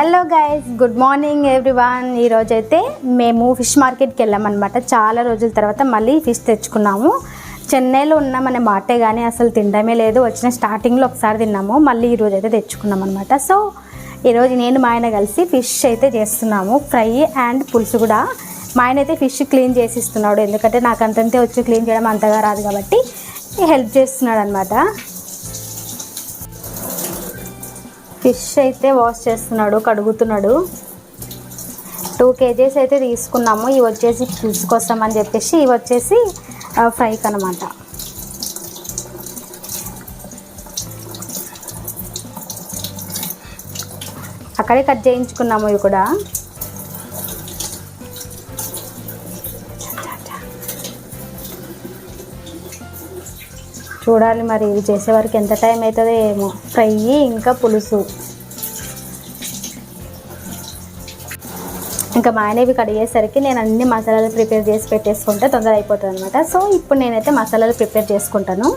Hello guys good morning everyone ఈరోజు అయితే మేము ఫిష్ మార్కెట్కి వెళ్ళామన్నమాట. చాలా రోజుల తర్వాత మళ్ళీ ఫిష్ తెచ్చుకున్నాము. చెన్నైలో ఉన్నామనే మాటే కానీ అసలు తినడమే లేదు. వచ్చిన స్టార్టింగ్లో ఒకసారి తిన్నాము. మళ్ళీ ఈరోజు అయితే తెచ్చుకున్నాం అనమాట సో ఈరోజు నేను మా ఆయన కలిసి ఫిష్ అయితే చేస్తున్నాము. ఫ్రై అండ్ పులుసు కూడా. మా ఆయన అయితే ఫిష్ క్లీన్ చేసి ఇస్తున్నాడు ఎందుకంటే నాకు అంతంతే వచ్చి క్లీన్ చేయడం అంతగా రాదు కాబట్టి హెల్ప్ చేస్తున్నాడు అనమాట ఫిష్ అయితే వాష్ చేస్తున్నాడు కడుగుతున్నాడు. టూ కేజీస్ అయితే తీసుకున్నాము. ఇవి వచ్చేసి పులుసు కోసం అని చెప్పేసి ఇవి వచ్చేసి ఫ్రైకి అనమాట అక్కడే కట్ చేయించుకున్నాము ఇవి కూడా. చూడాలి మరి ఇవి చేసే వరకు ఎంత టైం అవుతుందో ఏమో. ఫ్రై ఇంకా పులుసు. ఇంకా మా ఆయన ఇవి కడిగేసరికి నేను అన్ని మసాలాలు ప్రిపేర్ చేసి పెట్టేసుకుంటే తొందర అయిపోతుంది అనమాట సో ఇప్పుడు నేనైతే మసాలాలు ప్రిపేర్ చేసుకుంటాను.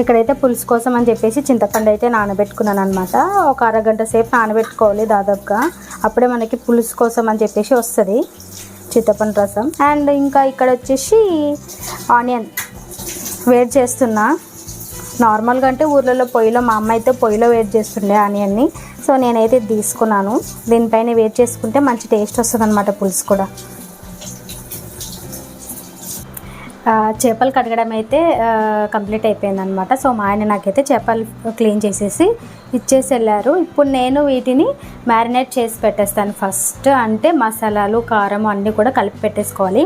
ఇక్కడైతే పులుసు కోసం అని చెప్పేసి చింతపండు అయితే నానబెట్టుకున్నాను అనమాట ఒక అరగంట సేపు నానబెట్టుకోవాలి దాదాపుగా. అప్పుడే మనకి పులుసు కోసం అని చెప్పేసి వస్తుంది. చింతపండు రసం. అండ్ ఇంకా ఇక్కడ వచ్చేసి ఆనియన్. వేడి చేస్తున్నా. నార్మల్గా అంటే ఊర్లలో పొయ్యిలో మా అమ్మ అయితే పొయ్యిలో వేడి చేస్తుండే ఆనియన్ని. సో నేనైతే తీసుకున్నాను. దీనిపైన వేడి చేసుకుంటే మంచి టేస్ట్ వస్తుంది అనమాట పులుసు కూడా. చేపలు కడగడం అయితే కంప్లీట్ అయిపోయిందనమాట సో మా ఆయన నాకైతే చేపలు క్లీన్ చేసేసి ఇచ్చేసి వెళ్ళారు ఇప్పుడు నేను వీటిని మ్యారినేట్ చేసి పెట్టేస్తాను ఫస్ట్. అంటే మసాలాలు కారం అన్నీ కూడా కలిపి పెట్టేసుకోవాలి.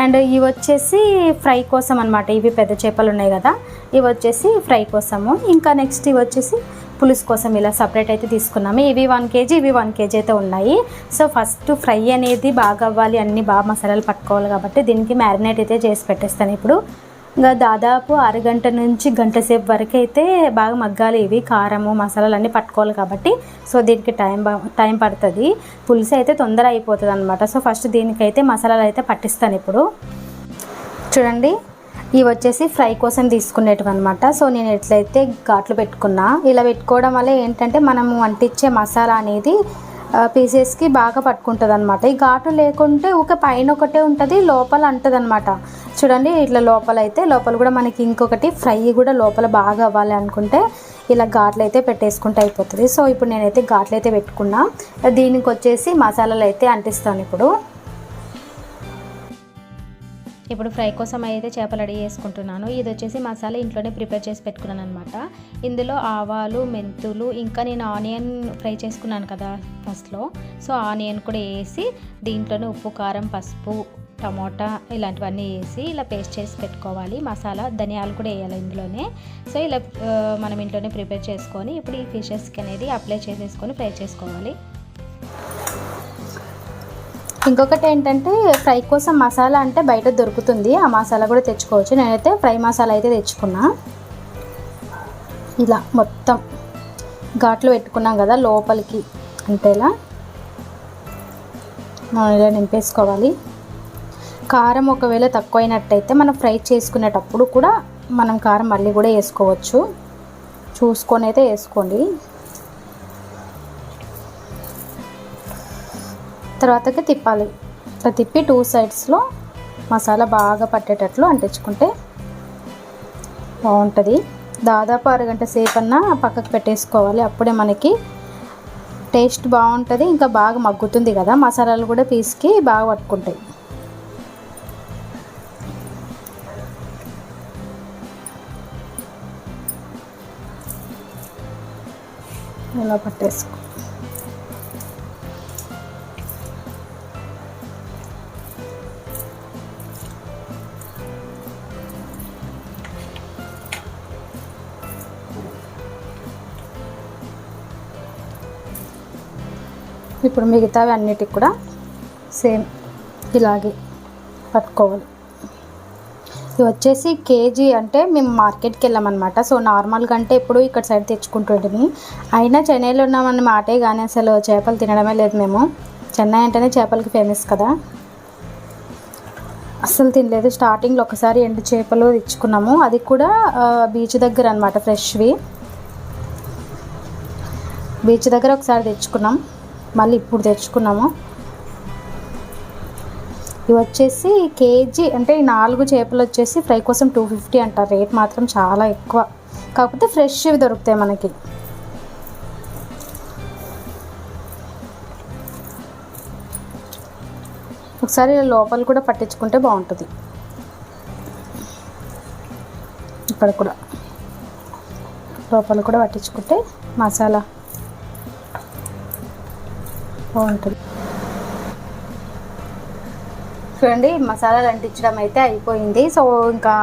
అండ్ ఇవి వచ్చేసి ఫ్రై కోసం అనమాట ఇవి పెద్ద చేపలు ఉన్నాయి కదా ఇవి వచ్చేసి ఫ్రై కోసము. ఇంకా నెక్స్ట్ ఇవి వచ్చేసి పులుసు కోసం ఇలా సపరేట్ అయితే తీసుకున్నాము. ఇవి వన్ కేజీ ఇవి వన్ కేజీ అయితే ఉన్నాయి. సో ఫస్ట్ ఫ్రై అనేది బాగా అవ్వాలి. అన్ని బాగా మసాలాలు పట్టుకోవాలి కాబట్టి దీనికి మ్యారినేట్ అయితే చేసి పెట్టేస్తాను ఇప్పుడు. ఇంకా దాదాపు అరగంట నుంచి గంట సేపు వరకు అయితే బాగా మగ్గాలి ఇవి. కారము మసాలాలు అన్నీ పట్టుకోవాలి కాబట్టి. సో దీనికి టైం బా- టైం పడుతుంది. పులుసు అయితే తొందర అయిపోతుంది అనమాట సో ఫస్ట్ దీనికైతే మసాలాలు అయితే పట్టిస్తాను ఇప్పుడు. చూడండి. ఇవి వచ్చేసి ఫ్రై కోసం తీసుకునేటివి అనమాట సో నేను ఎట్లయితే ఘాట్లు పెట్టుకున్నా ఇలా పెట్టుకోవడం వల్ల ఏంటంటే మనము వంటిచ్చే మసాలా అనేది పీసెస్కి బాగా పట్టుకుంటుంది అనమాట ఈ ఘాటు లేకుంటే ఒక పైన ఒకటే ఉంటుంది లోపల అంటుంది అనమాట చూడండి ఇట్లా లోపల అయితే లోపల కూడా మనకి ఇంకొకటి ఫ్రై కూడా లోపల బాగా అవ్వాలి అనుకుంటే ఇలా ఘాట్లు అయితే పెట్టేసుకుంటే అయిపోతుంది. సో ఇప్పుడు నేనైతే ఘాట్లు అయితే పెట్టుకున్నా. దీనికి వచ్చేసి మసాలాలు అయితే అంటిస్తాను ఇప్పుడు. ఇప్పుడు ఫ్రై కోసం అయితే చేపలు అడిగి చేసుకుంటున్నాను. ఇది వచ్చేసి మసాలా ఇంట్లోనే ప్రిపేర్ చేసి పెట్టుకున్నాను అనమాట ఇందులో ఆవాలు మెంతులు ఇంకా నేను ఆనియన్ ఫ్రై చేసుకున్నాను కదా ఫస్ట్లో. సో ఆనియన్ కూడా వేసి దీంట్లోనే ఉప్పు కారం పసుపు టమోటా ఇలాంటివన్నీ వేసి ఇలా పేస్ట్ చేసి పెట్టుకోవాలి. మసాలా ధనియాలు కూడా వేయాలి ఇందులోనే. సో ఇలా మనం ఇంట్లోనే ప్రిపేర్ చేసుకొని ఇప్పుడు ఈ ఫిషెస్కి అనేది అప్లై చేసేసుకొని ఫ్రై చేసుకోవాలి. ఇంకొకటి ఏంటంటే ఫ్రై కోసం మసాలా అంటే బయట దొరుకుతుంది. ఆ మసాలా కూడా తెచ్చుకోవచ్చు. నేనైతే ఫ్రై మసాలా అయితే తెచ్చుకున్నా. ఇలా మొత్తం ఘాట్లు పెట్టుకున్నాం కదా లోపలికి. అంటే ఇలా మనం ఇలా నింపేసుకోవాలి. కారం ఒకవేళ తక్కువైనట్టయితే మనం ఫ్రై చేసుకునేటప్పుడు కూడా మనం కారం మళ్ళీ కూడా వేసుకోవచ్చు. చూసుకొని అయితే వేసుకోండి. తర్వాతకి తిప్పాలి. ఇట్లా తిప్పి టూ సైడ్స్లో మసాలా బాగా పట్టేటట్లు అంటించుకుంటే బాగుంటుంది. దాదాపు అరగంట సేపు అన్నా పక్కకు పెట్టేసుకోవాలి. అప్పుడే మనకి టేస్ట్ బాగుంటుంది. ఇంకా బాగా మగ్గుతుంది కదా. మసాలాలు కూడా పీస్కి బాగా పట్టుకుంటాయి. ఇలా పట్టేసుకో ఇప్పుడు మిగతావి అన్నిటికి కూడా సేమ్ ఇలాగే పట్టుకోవాలి. ఇది వచ్చేసి కేజీ అంటే మేము మార్కెట్కి వెళ్ళామన్నమాట. సో నార్మల్గా అంటే ఎప్పుడు ఇక్కడ సైడ్ తెచ్చుకుంటుంటిమి అయినా చెన్నైలో ఉన్నామన్న మాటే కానీ అసలు చేపలు తినడమే లేదు మేము. చెన్నై అంటేనే చేపలకి ఫేమస్ కదా. అస్సలు తినలేదు. స్టార్టింగ్లో ఒకసారి ఎండు చేపలు తెచ్చుకున్నాము. అది కూడా బీచ్ దగ్గర అనమాట ఫ్రెష్వి. బీచ్ దగ్గర ఒకసారి తెచ్చుకున్నాం. మళ్ళీ ఇప్పుడు తెచ్చుకున్నాము. ఇవి వచ్చేసి కేజీ అంటే ఈ నాలుగు చేపలు వచ్చేసి ఫ్రై కోసం టూ ఫిఫ్టీ అంటారు రేట్ మాత్రం చాలా ఎక్కువ. కాకపోతే ఫ్రెష్ ఇవి దొరుకుతాయి మనకి. ఒకసారి లోపల కూడా పట్టించుకుంటే బాగుంటుంది. ఇక్కడ కూడా. లోపల కూడా పట్టించుకుంటే మసాలా బాగుంటుంది. చూడండి మసాలాలు అంటించడం అయితే అయిపోయింది. సో ఇంకా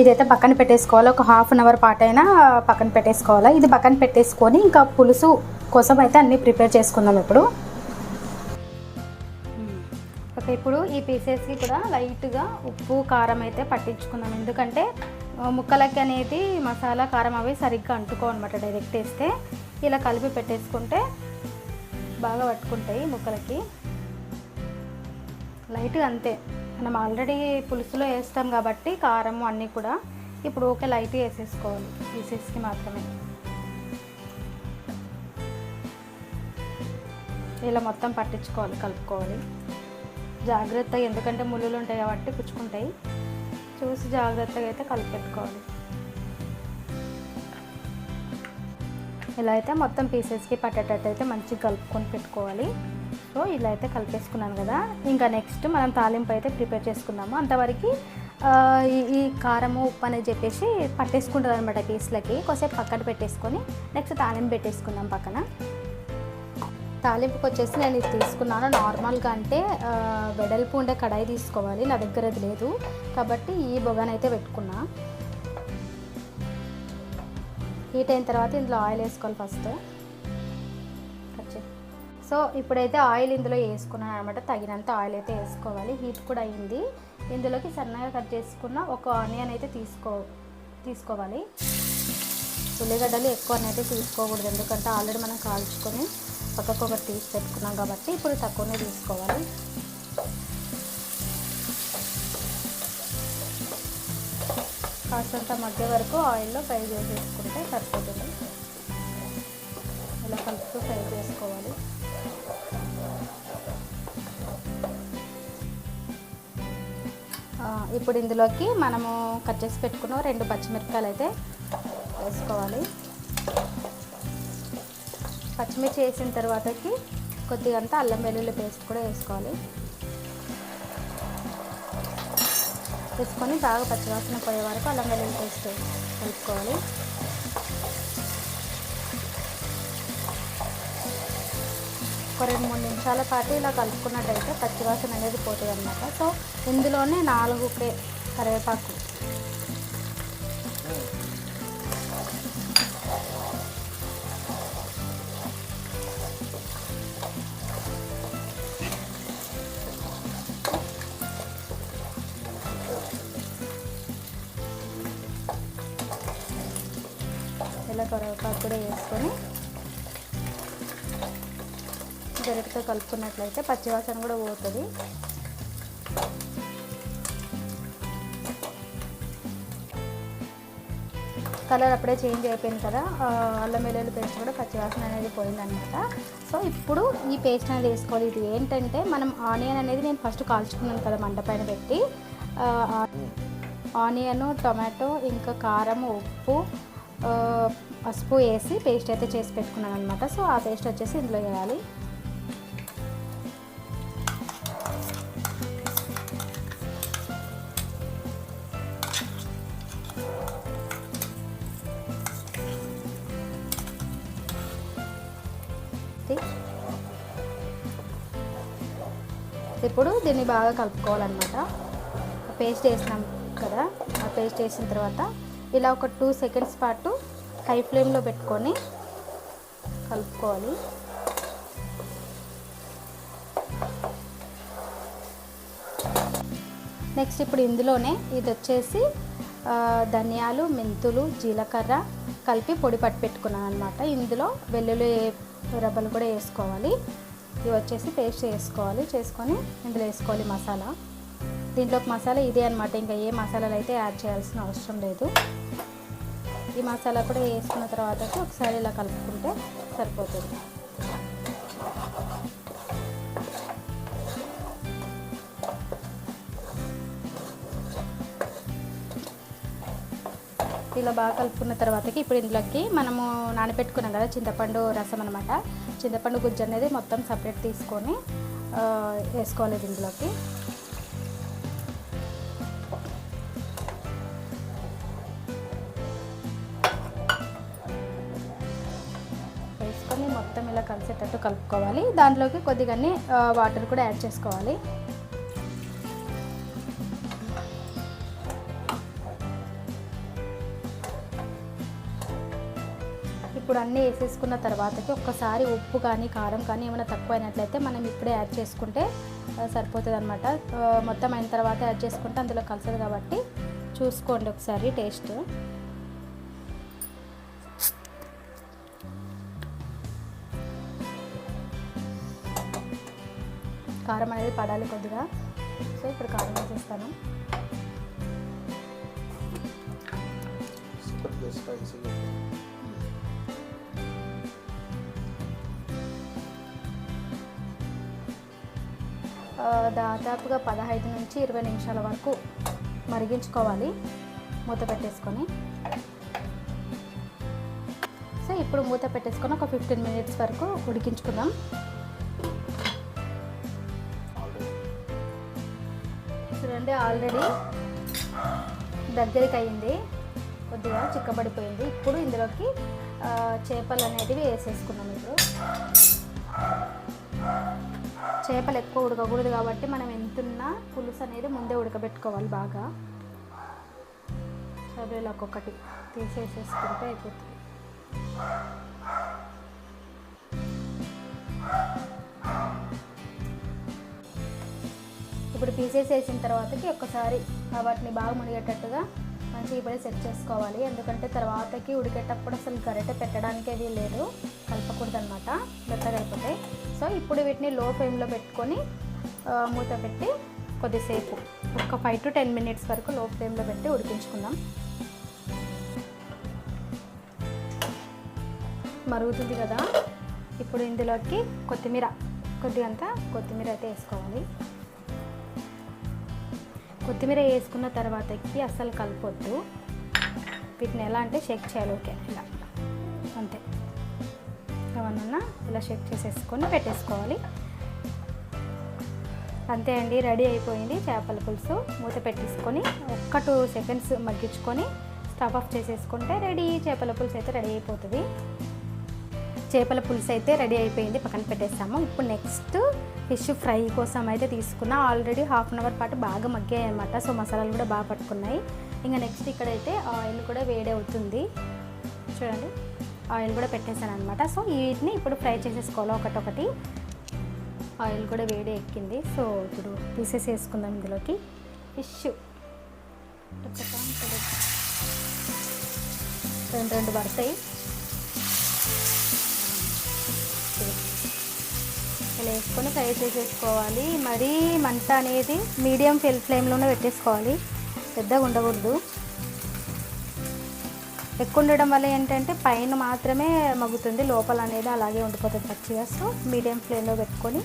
ఇదైతే పక్కన పెట్టేసుకోవాలి. ఒక హాఫ్ అన్ అవర్ పాటు అయినా పక్కన పెట్టేసుకోవాలి. ఇది పక్కన పెట్టేసుకొని ఇంకా పులుసు కోసం అయితే అన్నీ ప్రిపేర్ చేసుకుందాం ఇప్పుడు. ఓకే ఇప్పుడు ఈ పీసెస్కి కూడా లైట్గా ఉప్పు కారం అయితే పట్టించుకుందాం. ఎందుకంటే ముక్కలకి అనేది మసాలా కారం అవి సరిగ్గా అంటుకో అనమాట డైరెక్ట్ వేస్తే ఇలా కలిపి పెట్టేసుకుంటే బాగా పట్టుకుంటాయి ముక్కలకి. లైట్గా అంతే. మనం ఆల్రెడీ పులుసులో వేస్తాం కాబట్టి కారం అన్నీ కూడా ఇప్పుడు ఓకే లైట్గా వేసేసుకోవాలి. పీసెస్కి మాత్రమే. ఇలా మొత్తం పట్టించుకోవాలి కలుపుకోవాలి. జాగ్రత్తగా ఎందుకంటే ముళ్ళులు ఉంటాయి కాబట్టి పుచ్చుకుంటాయి. చూసి జాగ్రత్తగా అయితే కలిపెట్టుకోవాలి. ఇలా అయితే మొత్తం పీసెస్కి పట్టేటట్టు అయితే మంచిగా కలుపుకొని పెట్టుకోవాలి. సో ఇలా అయితే కలిపేసుకున్నాను కదా. ఇంకా నెక్స్ట్ మనం తాలింపు అయితే ప్రిపేర్ చేసుకుందాము. అంతవరకు ఈ ఈ కారము ఉప్పు అనేది చెప్పేసి పట్టేసుకుంటుంది అనమాట పీస్లకి కొద్దిసేపు పక్కన పెట్టేసుకొని నెక్స్ట్ తాలింపు పెట్టేసుకుందాం పక్కన. తాలింపుకి వచ్చేసి నేను ఇది తీసుకున్నాను. నార్మల్గా అంటే వెడల్పు ఉండే కడాయి తీసుకోవాలి. నా దగ్గర అది లేదు. కాబట్టి ఈ బొగనైతే పెట్టుకున్నా. హీట్ అయిన తర్వాత ఇందులో ఆయిల్ వేసుకోవాలి ఫస్ట్. సో ఇప్పుడైతే ఆయిల్ ఇందులో వేసుకున్నాను అనమాట తగినంత ఆయిల్ అయితే వేసుకోవాలి. హీట్ కూడా అయింది. ఇందులోకి సన్నగా కట్ చేసుకున్న ఒక ఆనియన్ అయితే తీసుకో తీసుకోవాలి. ఉల్లిగడ్డలు ఎక్కువ అయితే తీసుకోకూడదు. ఎందుకంటే ఆల్రెడీ మనం కాల్చుకొని పక్కకు ఒకటి తీసి పెట్టుకున్నాం కాబట్టి ఇప్పుడు తక్కువనే తీసుకోవాలి. కాసంత మధ్య వరకు ఆయిల్లో ఫ్రై చేసేసుకుంటే సరిపోతుంది. ఇలా కలుపుతూ ఫ్రై చేసుకోవాలి. ఇప్పుడు ఇందులోకి మనము కట్ చేసి పెట్టుకున్న రెండు పచ్చిమిరపకాయలు అయితే వేసుకోవాలి. పచ్చిమిర్చి వేసిన తర్వాతకి కొద్దిగా అంతా అల్లం వెల్లుల్లి పేస్ట్ కూడా వేసుకోవాలి. వేసుకొని బాగా పచ్చివాసన పోయే వరకు అల్లం వెల్లుల్లి పేస్ట్ కలుపుకోవాలి. ఒక రెండు మూడు నిమిషాల పాటు ఇలా కలుపుకున్నట్టయితే పచ్చివాసన అనేది పోతుంది అన్నమాట. సో ఇందులోనే నాలుగు కరివేపాకు కలుపుకున్నట్లయితే పచ్చివాసన కూడా పోతుంది. కలర్ అప్పుడే చేంజ్ అయిపోయింది కదా అల్లం వెల్లుల్లి పేస్ట్ కూడా పచ్చివాసన అనేది పోయిందనమాట. సో ఇప్పుడు ఈ పేస్ట్ అనేది వేసుకోవాలి. ఇది ఏంటంటే మనం ఆనియన్ అనేది నేను ఫస్ట్ కాల్చుకున్నాను కదా మంట పైన పెట్టి. ఆనియను ఆనియన్ టొమాటో ఇంకా కారం ఉప్పు పసుపు వేసి పేస్ట్ అయితే చేసి పెట్టుకున్నాను అనమాట సో ఆ పేస్ట్ వచ్చేసి ఇందులో వేయాలి. ఇప్పుడు దీన్ని బాగా కలుపుకోవాలన్నమాట. పేస్ట్ వేసినాం కదా ఆ పేస్ట్ వేసిన తర్వాత ఇలా ఒక టూ సెకండ్స్ పాటు హై ఫ్లేమ్లో పెట్టుకొని కలుపుకోవాలి. నెక్స్ట్ ఇప్పుడు ఇందులోనే ఇది వచ్చేసి ధనియాలు మెంతులు జీలకర్ర కలిపి పొడి పట్టి పెట్టుకున్నాను అనమాట ఇందులో వెల్లుల్లి రబ్బలు కూడా వేసుకోవాలి. ఇవి వచ్చేసి పేస్ట్ చేసుకోవాలి. చేసుకొని ఇందులో వేసుకోవాలి మసాలా. దీంట్లోకి మసాలా ఇదే అనమాట ఇంకా ఏ మసాలాలు అయితే యాడ్ చేయాల్సిన అవసరం లేదు. ఈ మసాలా కూడా వేసుకున్న తర్వాత ఒకసారి ఇలా కలుపుకుంటే సరిపోతుంది. ఇలా బాగా కలుపుకున్న తర్వాతకి ఇప్పుడు ఇందులోకి మనము నానబెట్టుకున్నాం కదా చింతపండు రసం అనమాట చింతపండు గుజ్జు అనేది మొత్తం సపరేట్ తీసుకొని వేసుకోవాలి ఇందులోకి. వేసుకొని మొత్తం ఇలా కలిసేటట్టు కలుపుకోవాలి. దాంట్లోకి కొద్దిగానే వాటర్ కూడా యాడ్ చేసుకోవాలి. ఇప్పుడు అన్నీ వేసేసుకున్న తర్వాతకి ఒక్కసారి ఉప్పు కానీ కారం కానీ ఏమైనా తక్కువ అయినట్లయితే మనం ఇప్పుడే యాడ్ చేసుకుంటే సరిపోతుంది అనమాట మొత్తం అయిన తర్వాత యాడ్ చేసుకుంటే అందులో కలుస్తుంది కాబట్టి చూసుకోండి ఒకసారి టేస్ట్. కారం అనేది పడాలి కొద్దిగా. సో ఇప్పుడు కారం వేసేస్తాను. కొద్దిగా దాదాపుగా పదహైదు నుంచి ఇరవై నిమిషాల వరకు మరిగించుకోవాలి. మూత పెట్టేసుకొని. సో ఇప్పుడు మూత పెట్టేసుకొని ఒక ఫిఫ్టీన్ మినిట్స్ వరకు ఉడికించుకుందాం. చూడండి ఆల్రెడీ దగ్గరికి అయింది. కొద్దిగా చిక్కబడిపోయింది. ఇప్పుడు ఇందులోకి చేపలు అనేటివి వేసేసుకున్నాం ఇప్పుడు. చేపలు ఎక్కువ ఉడకకూడదు కాబట్టి మనం ఎంతున్నా పులుసు అనేది ముందే ఉడకబెట్టుకోవాలి బాగా. సరే ఒక్కొక్కటి తీసేసేసుకుంటే అయిపోతుంది. ఇప్పుడు పీసెస్ వేసిన తర్వాతకి ఒక్కసారి వాటిని బాగా మునిగేటట్టుగా మంచిగా ఇప్పుడే సెట్ చేసుకోవాలి. ఎందుకంటే తర్వాతకి ఉడికేటప్పుడు అసలు గరిటె పెట్టడానికి అది లేదు కలపకూడదు అనమాట మెత్తగా అయిపోతాయి సో ఇప్పుడు వీటిని లో ఫ్లేమ్లో పెట్టుకొని మూత పెట్టి కొద్దిసేపు ఒక ఫైవ్ టు టెన్ మినిట్స్ వరకు లో ఫ్లేమ్లో పెట్టి ఉడికించుకుందాం. మరుగుతుంది కదా? ఇప్పుడు ఇందులోకి కొత్తిమీర కొద్దిగంత కొత్తిమీర అయితే వేసుకోవాలి. కొత్తిమీర వేసుకున్న తర్వాతకి అస్సలు కలపొద్దు. వీటిని ఎలా అంటే షేక్ చేయాలి ఓకే ఇలా. ఏమన్నా ఇలా షేక్ చేసేసుకొని పెట్టేసుకోవాలి. అంతే అండి రెడీ అయిపోయింది చేపల పులుసు. మూత పెట్టేసుకొని ఒక్క టూ సెకండ్స్ మగ్గించుకొని స్టవ్ ఆఫ్ చేసేసుకుంటే రెడీ. చేపల పులుసు అయితే రెడీ అయిపోతుంది. చేపల పులుసు అయితే రెడీ అయిపోయింది. పక్కన పెట్టేస్తాము ఇప్పుడు నెక్స్ట్ ఫిష్ ఫ్రై కోసం అయితే తీసుకున్నా ఆల్రెడీ హాఫ్ అన్ అవర్ పాటు బాగా మగ్గాయి అనమాట సో మసాలాలు కూడా బాగా పట్టుకున్నాయి. ఇంకా నెక్స్ట్ ఇక్కడైతే ఆయిల్ కూడా వేడి అవుతుంది చూడండి. ఆయిల్ కూడా పెట్టేశాను అనమాట సో వీటిని ఇప్పుడు ఫ్రై చేసేసుకోవాలి. ఒకటొకటి. ఆయిల్ కూడా వేడి ఎక్కింది. సో ఇప్పుడు పీసెస్ వేసుకుందాం ఇందులోకి. ఫిష్. రెండు రెండు పడతాయి. ఇలా వేసుకొని ఫ్రై చేసేసుకోవాలి. మరీ మంట అనేది మీడియం ఫ్లేమ్లోనే పెట్టేసుకోవాలి. పెద్దగా ఉండకూడదు. ఎక్కువ ఉండడం వల్ల ఏంటంటే పైన మాత్రమే మగ్గుతుంది లోపల అనేది అలాగే ఉండిపోతుంది పచ్చిగా సో మీడియం ఫ్లేమ్లో పెట్టుకొని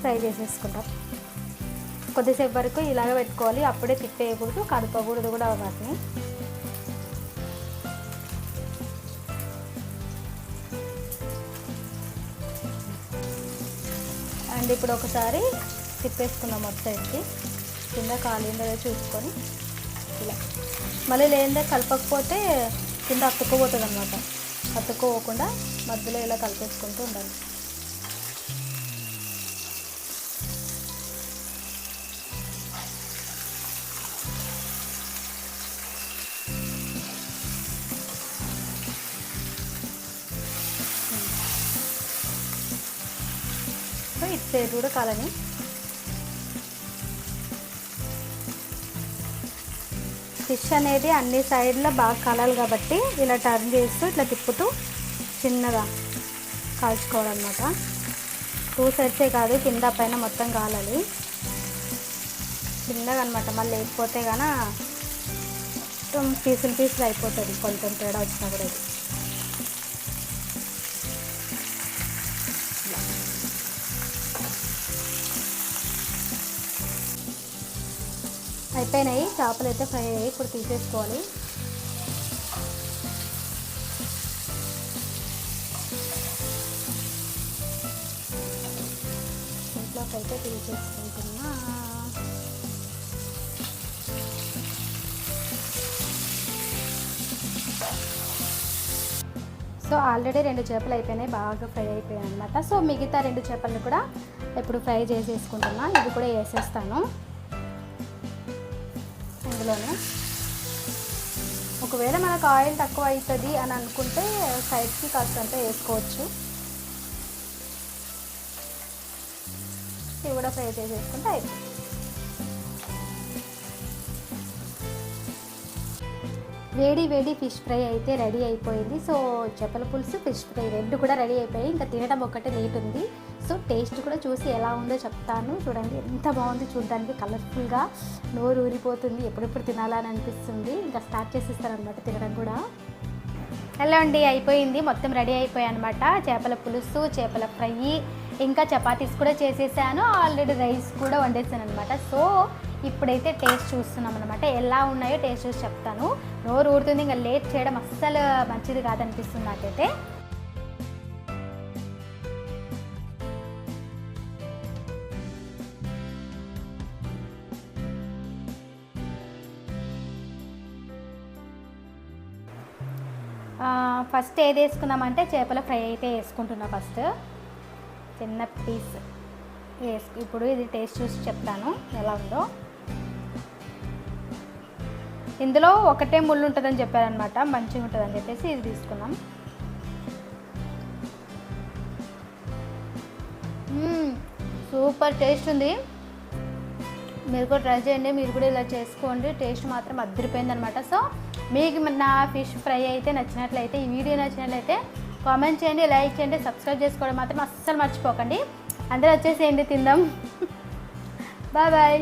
ఫ్రై చేసేసుకుంటాం. కొద్దిసేపు వరకు ఇలాగే పెట్టుకోవాలి. అప్పుడే తిప్పేయకూడదు కదపకూడదు కూడా వాటిని. అండ్ ఇప్పుడు ఒకసారి తిప్పేసుకుందాం మొత్తానికి కింద కాలిందో చూసుకొని. ఇలా. మళ్ళీ లేదా కలపకపోతే కింద అతుక్కుపోతుంది అనమాట అతుక్కుపోకుండా మధ్యలో ఇలా కలిపేసుకుంటూ ఉండాలి. సో ఇటు సైడ్ కూడా కాలని ఫిష్ అనేది అన్ని సైడ్లో బాగా కాలాలి కాబట్టి ఇలా టర్న్ చేస్తూ ఇట్లా తిప్పుతూ చిన్నగా కాల్చుకోవాలన్నమాట. టూ సైడ్సే కాదు కింద పైన మొత్తం కాలాలి. చిన్నగా అనమాట మళ్ళీ లేకపోతే కానీ మొత్తం పీసులు పీసులు అయిపోతుంది కొంచెం తేడా వచ్చినా కూడా ఇది. అయిపోయినాయి చేపలు అయితే ఫ్రై అయ్యాయి ఇప్పుడు తీసేసుకోవాలి. ఇంట్లోకి అయితే తీసేసుకుంటున్నా. సో ఆల్రెడీ రెండు చేపలు అయిపోయినాయి బాగా ఫ్రై అయిపోయాయి అనమాట సో మిగతా రెండు చేపలను కూడా ఇప్పుడు ఫ్రై చేసేసుకుంటున్నా. ఇది కూడా వేసేస్తాను. అందులోనే. ఒకవేళ మనకు ఆయిల్ తక్కువ అవుతుంది అని అనుకుంటే సైడ్కి కాస్తంత వేసుకోవచ్చు. ఇవి కూడా ఫ్రై చేసేసుకుంటే అయిపోతుంది. వేడి వేడి ఫిష్ ఫ్రై అయితే రెడీ అయిపోయింది. సో చేపల పులుసు ఫిష్ ఫ్రై రెండు కూడా రెడీ అయిపోయాయి. ఇంకా తినడం ఒక్కటే లేట్ ఉంది. సో టేస్ట్ కూడా చూసి ఎలా ఉందో చెప్తాను. చూడండి ఎంత బాగుంది చూడడానికి కలర్ఫుల్గా నోరు ఊరిపోతుంది ఎప్పుడెప్పుడు తినాలని అనిపిస్తుంది. ఇంకా స్టార్ట్ చేసిస్తారనమాట తినడం కూడా. ఎలా అండి అయిపోయింది. మొత్తం రెడీ అయిపోయాయి అనమాట చేపల పులుసు చేపల ఫ్రై ఇంకా చపాతీస్ కూడా చేసేసాను. ఆల్రెడీ రైస్ కూడా వండేసాను అనమాట సో ఇప్పుడైతే టేస్ట్ చూస్తున్నాం అనమాట ఎలా ఉన్నాయో టేస్ట్ చూసి చెప్తాను. నోరు ఊరుతుంది ఇంకా లేట్ చేయడం అస్సలు మంచిది కాదనిపిస్తుంది నాకైతే. ఫస్ట్ ఏది వేసుకున్నామంటే చేపల ఫ్రై అయితే వేసుకుంటున్నా ఫస్ట్. చిన్న పీస్ వేసుకు ఇప్పుడు ఇది టేస్ట్ చూసి చెప్తాను ఎలా ఉందో. ఇందులో ఒకటే ముళ్ళు ఉంటుందని చెప్పారనమాట మంచిగా ఉంటుందని చెప్పేసి ఇది తీసుకున్నాం. సూపర్ టేస్ట్ ఉంది. మీరు కూడా ట్రై చేయండి మీరు కూడా ఇలా చేసుకోండి టేస్ట్ మాత్రం అద్దరిపోయింది అనమాట సో మీకు నా ఫిష్ ఫ్రై అయితే నచ్చినట్లయితే ఈ వీడియో నచ్చినట్లయితే కామెంట్ చేయండి లైక్ చేయండి సబ్స్క్రైబ్ చేసుకోవడం మాత్రం అస్సలు మర్చిపోకండి. అందరూ వచ్చేసేయండి తిందాం. Bye bye